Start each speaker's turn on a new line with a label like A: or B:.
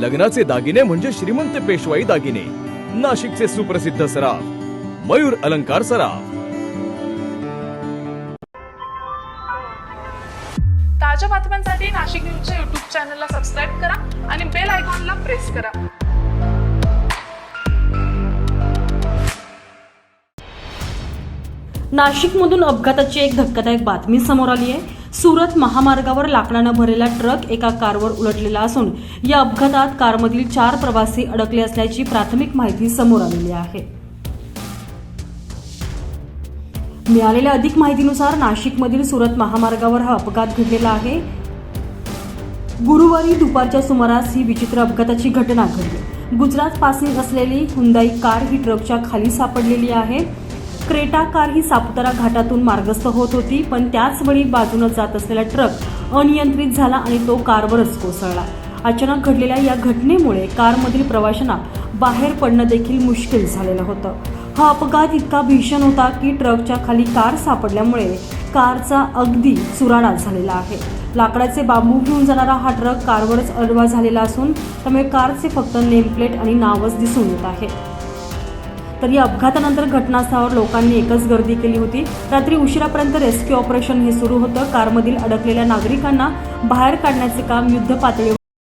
A: लग्नाचे दागिने म्हणजे श्रीमंत पेशवाई दागिने. नाशिकचे सुप्रसिद्ध सराफ. मयूर अलंकार सराफ.
B: ताज्या बातम्यांसाठी नाशिक न्यूजच्या युट्यूब चॅनलला सबस्क्राईब करा आणि बेल आयकॉनला प्रेस करा.
C: नाशिकमधून अपघाताची एक धक्कादायक बातमी समोर आली आहे. सुरत महामार्गावर लाकडानं भरलेला ट्रक एका कारवर उलटलेला असून या अपघातात कारमधील चार प्रवासी अडकले असल्याची प्राथमिक माहिती समोर आलेली आहे. मिळालेल्या अधिक माहितीनुसार नाशिकमधील सुरत महामार्गावर हा अपघात घडलेला आहे. गुरुवारी दुपारच्या सुमारास ही विचित्र अपघाताची घटना घडली. गुजरात पासिंग असलेली हुंदाई कार ही ट्रकच्या खाली सापडलेली आहे. क्रेटा कार ही सापुतारा घाटातून मार्गस्थ होत होती पण त्याच वेळी बाजूनं जात असलेला ट्रक अनियंत्रित झाला आणि तो कारवरच कोसळला. अचानक घडलेल्या या घटनेमुळे कारमधील प्रवाशांना बाहेर पडणं देखील मुश्किल झालेलं होतं. हा अपघात इतका भीषण होता की ट्रकच्या खाली कार सापडल्यामुळे कारचा अगदी चुराडा झालेला आहे. लाकडाचे बांबू घेऊन जाणारा हा ट्रक कारवरच अडवा झालेला असून त्यामुळे कारचे फक्त नेमप्लेट आणि नावच दिसून येत आहे. तर या अपघातानंतर घटनास्थळावर लोकांनी एकच गर्दी केली होती. रात्री उशिरापर्यंत रेस्क्यू ऑपरेशन हे सुरू होतं. कारमधील अडकलेल्या नागरिकांना बाहेर काढण्याचे काम युद्ध पातळीवर